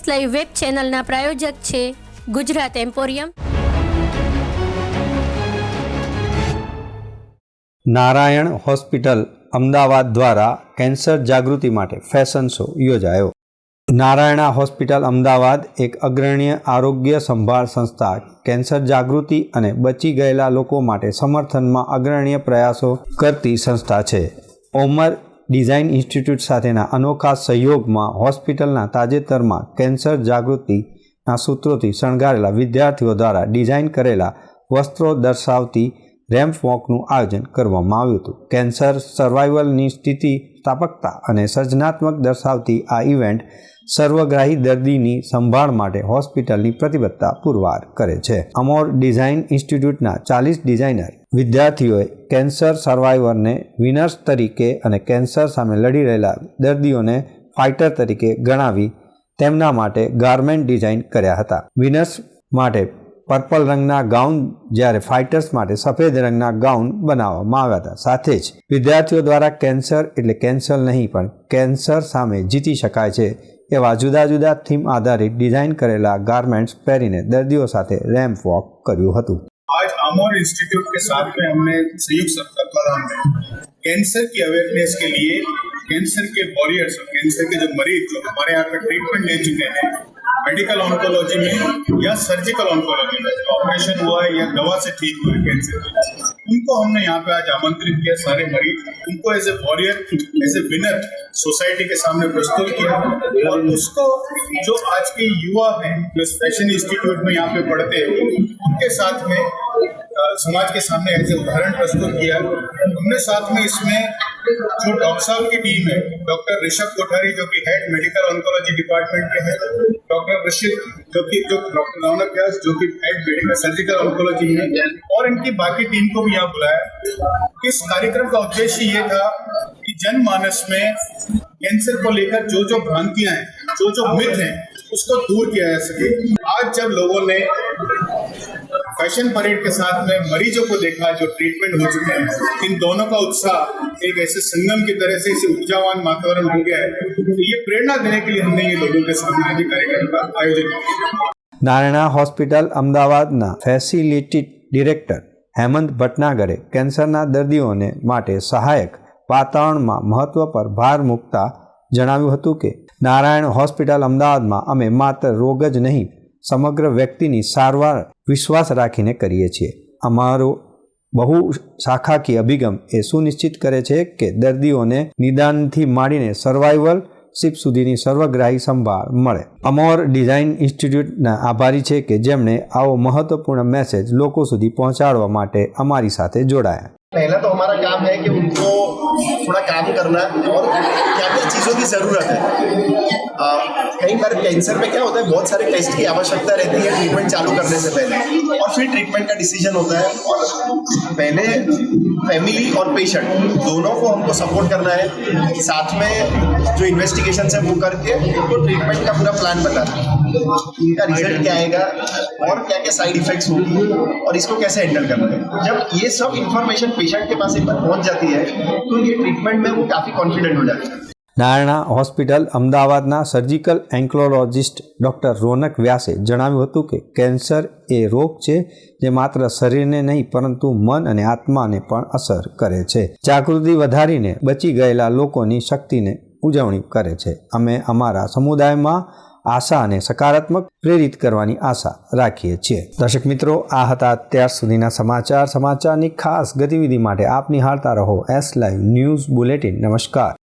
S live web ચેનલના પ્રાયોજક છે ગુજરાત એમ્પોરિયમ. નારાયણ હોસ્પિટલ અમદાવાદ દ્વારા કેન્સર જાગૃતિ માટે ફેશન શો યોજાયો. નારાયણા હોસ્પિટલ અમદાવાદ એક અગ્રણીય આરોગ્ય સંભાળ સંસ્થા કેન્સર જાગૃતિ અને બચી ગયેલા લોકો માટે સમર્થનમાં અગ્રણીય પ્રયાસો કરતી સંસ્થા છે. ઓમર ડિઝાઇન ઇન્સ્ટિટ્યૂટ સાથેના અનોખા સહયોગમાં હોસ્પિટલના તાજેતરમાં કેન્સર જાગૃતિના સૂત્રોથી શણગારેલા વિદ્યાર્થીઓ દ્વારા ડિઝાઇન કરેલા વસ્ત્રો દર્શાવતી રેમ્પ વોકનું આયોજન કરવામાં આવ્યું હતું. કેન્સર સર્વાઇવલની સ્થિતિ સ્થાપકતા અને સર્જનાત્મક દર્શાવતી આ ઇવેન્ટ સર્વગ્રાહી દર્દીની સંભાળ માટે હોસ્પિટલની પ્રતિબદ્ધતા પુરવાર કરે છે. અમોર ડિઝાઇન ઇન્સ્ટિટ્યૂટના ચાલીસ ડિઝાઇનર વિદ્યાર્થીઓએ કેન્સર સર્વાઇવરને વિનર્સ તરીકે અને કેન્સર સામે લડી રહેલા દર્દીઓને ફાઇટર તરીકે ગણાવી તેમના માટે ગાર્મેન્ટ ડિઝાઇન કર્યા હતા. વિનર્સ માટે પર્પલ રંગના ગાઉન જ્યારે ફાઇટર્સ માટે સફેદ રંગના ગાઉન બનાવવામાં આવ્યા હતા સાથે જ વિદ્યાર્થીઓ દ્વારા કેન્સર એટલે કેન્સર નહીં પણ કેન્સર સામે જીતી શકાય છે એવા જુદા જુદા થીમ આધારિત ડિઝાઇન કરેલા ગાર્મેન્ટ્સ પહેરીને દર્દીઓ સાથે રેમ્પ વોક કર્યું હતું आज आमोर इंस्टीट्यूट के साथ में हमने संयुक्त तत्वाधान में कैंसर की अवेयरनेस के लिए कैंसर के वॉरियर्स और कैंसर के जो मरीज जो हमारे यहाँ पे ट्रीटमेंट ले चुके हैं मेडिकल ऑन्कोलॉजी में या सर्जिकल ऑन्कोलॉजी में ऑपरेशन हुआ है या दवा से ठीक हुआ है कैंसर उनको हमने यहाँ पे आज आमंत्रित किया सारे मरीज़। उनको as a warrior as a winner society के सामने प्रस्तुत किया। और उसको जो आज के युवा हैं, जो फ़ैशन इंस्टीट्यूट में यहाँ पे पढ़ते हैं, उनके साथ में समाज के सामने ऐसे उदाहरण प्रस्तुत किया। हमने साथ में इसमें जो डॉक्टर साहब की टीम है। डॉक्टर ऋषभ कोठारी जो कि हेड मेडिकल ऑन्कोलॉजी डिपार्टमेंट के हैं। डॉक्टर ऋषित जो कि जो डॉक्टर रौनक व्यास जो कि हेड मेडिकल सर्जिकल ऑन्कोलॉजी है। और इनकी बाकी टीम को भी यहाँ बुलाया। इस कार्यक्रम का उद्देश्य ये था कि जनमानस में कैंसर को लेकर जो जो भ्रांतियाँ हैं जो जो मिथ हैं, उसको दूर किया जा सके। आज जब लोगों ने फैशन परेड के साथ में मरीजों को देखा जो ट्रीटमेंट हो चुके हैं इन दोनों का उत्साह एक ऐसे संगम की तरह से इसे ऊर्जावान वातावरण हो गया है तो ये प्रेरणा देने के लिए हमने ये लोगों के सामने आज ये कार्यक्रम का आयोजन किया નારાયણા હોસ્પિટલ અમદાવાદના ફેસિલિટી ડિરેક્ટર હેમંત ભટનાગરે કેન્સરના દર્દીઓને માટે સહાયક વાતાવરણમાં મહત્વ પર ભાર મૂકતા જણાવ્યું હતું કે નારાયણ હોસ્પિટલ અમદાવાદમાં અમે માત્ર રોગ જ નહીં સમગ્ર વ્યક્તિની સારવાર વિશ્વાસ રાખીને કરીએ છીએ. અમારો બહુ શાખાકીય અભિગમ એ સુનિશ્ચિત કરે છે કે દર્દીઓને નિદાનથી માંડીને સર્વાઈવલ શિપ સુધીની સર્વગ્રાહી સંભાળ મળે. અમોર ડિઝાઇન ઇન્સ્ટિટ્યૂટના આભારી છે કે જેમણે આવો મહત્વપૂર્ણ મેસેજ લોકો સુધી પહોંચાડવા માટે અમારી સાથે જોડાયા. पहला तो हमारा काम है कि उनको थोड़ा काम करना और क्या क्या चीज़ों की ज़रूरत है। कई बार कैंसर में क्या होता है, बहुत सारे टेस्ट की आवश्यकता रहती है ट्रीटमेंट चालू करने से पहले और फिर ट्रीटमेंट का डिसीज़न होता है और पहले फैमिली और पेशेंट दोनों को हमको सपोर्ट करना है, साथ में जो इन्वेस्टिगेशन है वो करके उनको ट्रीटमेंट का पूरा प्लान बताना है। इनका रिज़ल्ट क्या आएगा और क्या क्या साइड इफेक्ट्स होंगी और इसको कैसे हैंडल करना है। जब ये सब इंफॉर्मेशन पेशेंट के पास एक बार पहुँच जाती है तो ये ट्रीटमेंट में वो काफ़ी कॉन्फिडेंट हो जाते हैं। નારાયણા હોસ્પિટલ, અમદાવાદના સર્જિકલ એન્ક્લોલોજિસ્ટ ડૉક્ટર રોનક વ્યાસે જણાવ્યું હતું કે કેન્સર એ રોગ છે જે માત્ર શરીરને નહીં, પરંતુ મન અને આત્માને પણ અસર કરે છે. જાગૃતિ વધારીને બચી ગયેલા લોકોની શક્તિને ઉજવણી કરે છે. અમે અમારા સમુદાયમાં આશા અને સકારાત્મક પ્રેરિત કરવાની આશા રાખીએ છીએ. દર્શક મિત્રો, આ હતા અત્યાર સુધીના સમાચાર. સમાચારની ખાસ ગતિવિધિ માટે આપ નિહાળતા રહો. એસ લાઈવ ન્યૂઝ બુલેટિન નમસ્કાર.